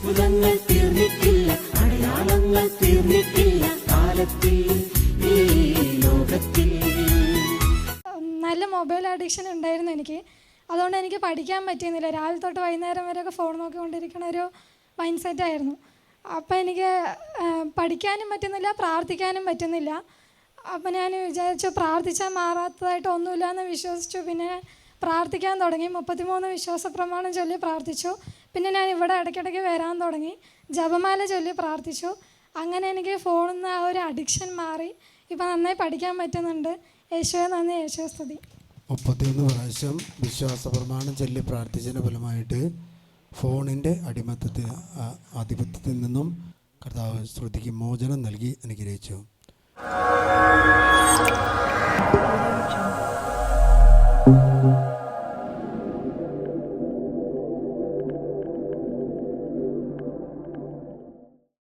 അത്ഭുതങ്ങൾ തീർന്നിട്ടില്ല അടയാളങ്ങൾ തീർന്നിട്ടില്ല കാലത്തിൽ നല്ല മൊബൈൽ അഡിക്ഷൻ ഉണ്ടായിരുന്നു എനിക്ക്. അതുകൊണ്ട് എനിക്ക് പഠിക്കാൻ പറ്റിയിരുന്നില്ല. രാവിലെ തൊട്ട് വൈകുന്നേരം വരെയൊക്കെ ഫോൺ നോക്കിക്കൊണ്ടിരിക്കുന്ന ഒരു മൈൻഡ് സെറ്റ് ആയിരുന്നു. അപ്പോൾ എനിക്ക് പഠിക്കാനും പറ്റുന്നില്ല പ്രാർത്ഥിക്കാനും പറ്റുന്നില്ല. അപ്പോൾ ഞാൻ വിചാരിച്ചു പ്രാർത്ഥിച്ചാൽ മാറാത്തതായിട്ട് ഒന്നുമില്ല എന്ന് വിശ്വസിച്ചു. പിന്നെ പ്രാർത്ഥിക്കാൻ തുടങ്ങി. മുപ്പത്തിമൂന്ന് വിശ്വാസ പ്രമാണം ചൊല്ലി പ്രാർത്ഥിച്ചു. പിന്നെ ഞാൻ ഇവിടെ ഇടയ്ക്കിടയ്ക്ക് വരാൻ തുടങ്ങി. ജപമാല ചൊല്ലി പ്രാർത്ഥിച്ചു. അങ്ങനെ എനിക്ക് ഫോണിൽ നിന്ന് ആ ഒരു അഡിക്ഷൻ മാറി. ഇപ്പം നന്നായി പഠിക്കാൻ പറ്റുന്നുണ്ട്. യേശുവെ നന്ദി യേശുവെ സ്തുതി. മുപ്പത്തിയൊന്ന് പ്രാവശ്യം വിശ്വാസ പ്രമാണം ചൊല്ലി പ്രാർത്ഥിച്ചതിന്റെ ഫലമായിട്ട് ഫോണിന്റെ അടിമത്തത്തിൽ ആധിപത്യത്തിൽ നിന്നും കർത്താവ് ശ്രുതിക്ക് മോചനം നൽകി അനുഗ്രഹിച്ചു. Thank Jungle.